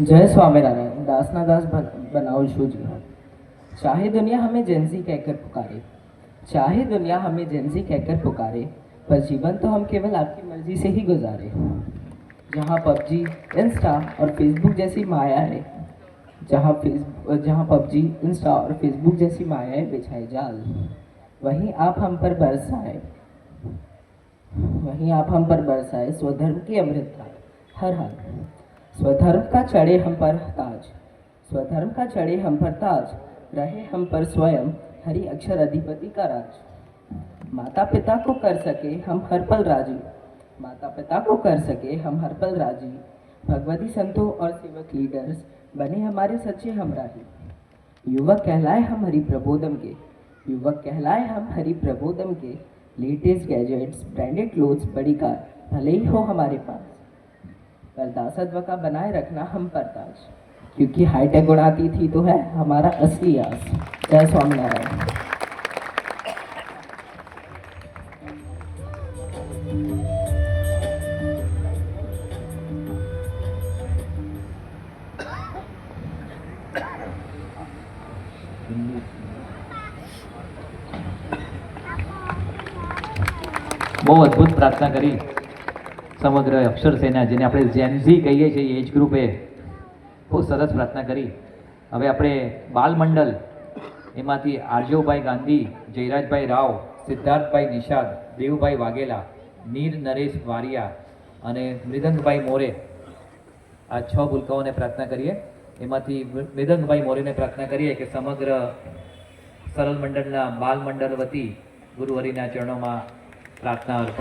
जय स्वामीनारायण दासना दास बन- बनाओ शू जी चाहे दुनिया हमें जेंजी कहकर पुकारे, चाहे दुनिया हमें जेंजी कहकर पुकारे, पर जीवन तो हम केवल आपकी मर्ज़ी से ही गुजारे। जहाँ पबजी इंस्टा और फेसबुक जैसी मायाएँ, जहाँ फेस, जहाँ पबजी इंस्टा और फेसबुक जैसी मायाएँ बिछाए जाल, वहीं आप हम पर बरसाए वहीं आप हम पर बरसाए स्वधर्म की अमृत हर हाल। स्वधर्म का चढ़े हम पर ताज। स्वधर्म का चढ़े हम पर ताज, रहे हम पर स्वयं हरि अक्षर अधिपति का राज। माता पिता को कर सके हम हर पल राज़ी। माता पिता को कर सके हम हर पल राज़ी। भगवती संतों और सेवक लीडर्स, बने हमारे सच्चे हमराही। युवक कहलाए हम हरि प्रबोधम के। युवक कहलाए हम हरि प्रबोधम के। लेटेस्ट गैजेट्स, ब्रांडेड क्लोथ्स, बड़ी कार, भले ही हो हमारे पास। पर दासत्व का बनाए रखना हम पर ताज क्योंकि हाईटेक उड़ाती थी तो है हमारा असली आस जय स्वामीनारायण બહુ અદ્ભુત પ્રાર્થના કરી સમગ્ર અક્ષર સેના, જેને આપણે જેનઝી કહીએ છીએ એજ ગ્રુપે બહુ સરસ પ્રાર્થના કરી. હવે આપણે બાલમંડળ એમાંથી આરજોભાઈ ગાંધી, જયરાજભાઈ રાવ, સિદ્ધાર્થભાઈ નિષાદ, દેવભાઈ વાઘેલા, નીર નરેશ વારિયા અને મૃદંગભાઈ મોરે આ છ ભૂલકાઓને પ્રાર્થના કરીએ. એમાંથી મૃદંગભાઈ મોરેને પ્રાર્થના કરીએ કે સમગ્ર સરળ મંડળના બાલ મંડળ વતી ગુરુહરિના ચરણોમાં પ્રાર્થના અર્પણ